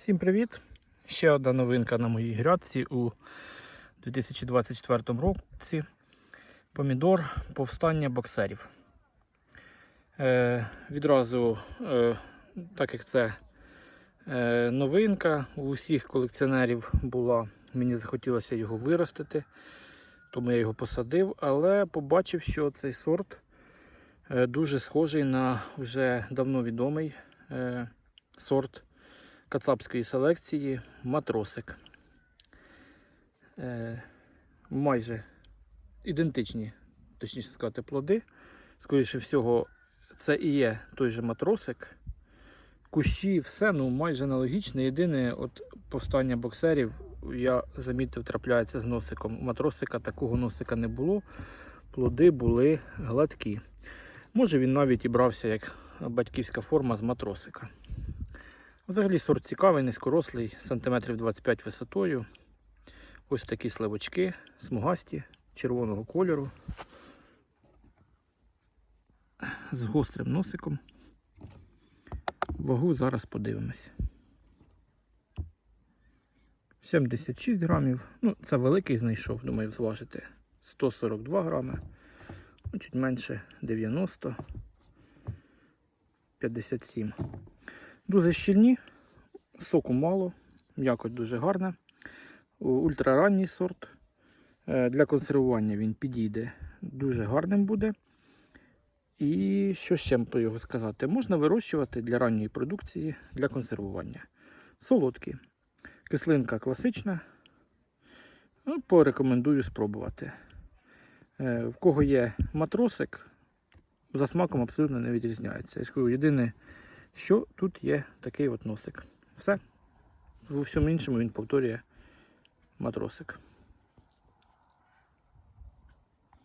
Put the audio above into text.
Всім привіт! Ще одна новинка на моїй грядці у 2024 році. Помідор повстання боксерів. Е, відразу, е, так як це е, новинка у усіх колекціонерів була, мені захотілося його виростити, тому я його посадив, але побачив, що цей сорт е, дуже схожий на вже давно відомий е, сорт кацапської селекції матросик. Е, майже ідентичні, точніше сказати, плоди. Скоріше всього, це і є той же матросик. Кущі, все ну, майже аналогічне. Єдине, от повстання боксерів, я замітив, трапляється з носиком. У матросика такого носика не було. Плоди були гладкі. Може він навіть і брався як батьківська форма з матросика. Взагалі сорт цікавий, низькорослий, сантиметрів 25 висотою. Ось такі сливочки, смугасті, червоного кольору. З гострим носиком. Вагу зараз подивимось. 76 грамів. Ну, це великий знайшов, думаю, зважити. 142 грами. Ну, чуть менше 90. 57. Дуже щільні, соку мало, м'якоть дуже гарна. Ультраранній сорт. Е, Для консервування він підійде дуже гарним буде. І що ще про його сказати? Можна вирощувати для ранньої продукції для консервування. Солодкі. Кислинка класична. Ну, порекомендую спробувати. Е, В кого є матросик, за смаком абсолютно не відрізняється. Єдине, що тут є такий от носик. Все. В усьому іншому він повторює матросик.